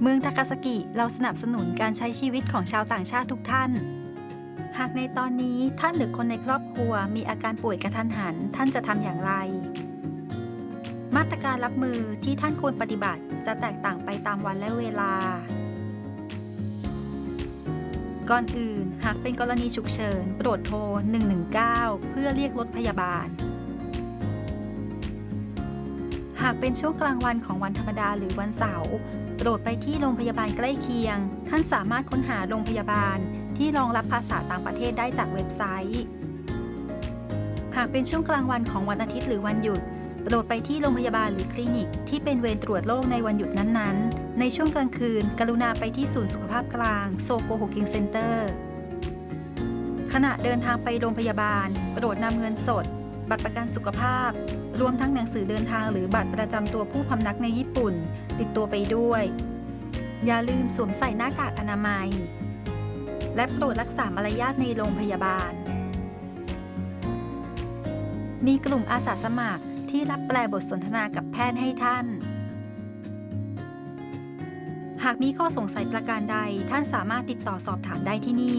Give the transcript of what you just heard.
เมืองทากาซากิเราสนับสนุนการใช้ชีวิตของชาวต่างชาติทุกท่าน หากในตอนนี้ท่านหรือคนในครอบครัวมีอาการป่วยกระทันหัน ท่านจะทำอย่างไร มาตรการรับมือที่ท่านควรปฏิบัติจะแตกต่างไปตามวันและเวลา ก่อนอื่นหากเป็นกรณีฉุกเฉิน โปรดโทร 119 เพื่อเรียกรถพยาบาลากเป็นช่วงกลางวันของวันธรรมดาหรือวันเสาร์โปรดไปที่โรงพยาบาลใกล้เคียง ท่านสามารถค้นหาโรงพยาบาลที่รองรับภาษาต่างประเทศได้จากเว็บไซต์ หากเป็นช่วงกลางวันของวันอาทิตย์หรือวันหยุดโปรดไปที่โรงพยาบาลหรือคลินิก ที่เป็นเวรตรวจโรคในวันหยุดนั้นๆ ในช่วงกลางคืน กรุณาไปที่ศูนย์สุขภาพกลางโซโกโฮกิงเซ็นเตอร์ขณะเดินทางไปโรงพยาบาล โปรดนำเงินสด บัตรประกันสุขภาพ รวมทั้งหนังสือเดินทางหรือบัตรประจำตัวผู้พำนักในญี่ปุ่น ติดตัวไปด้วย อย่าลืมสวมใส่หน้ากากอนามัย และโปรดรักษามารยาทในโรงพยาบาล มีกลุ่มอาสาสมัครที่รับแปลบทสนทนากับแพทย์ให้ท่าน หากมีข้อสงสัยประการใดท่านสามารถติดต่อสอบถามได้ที่นี่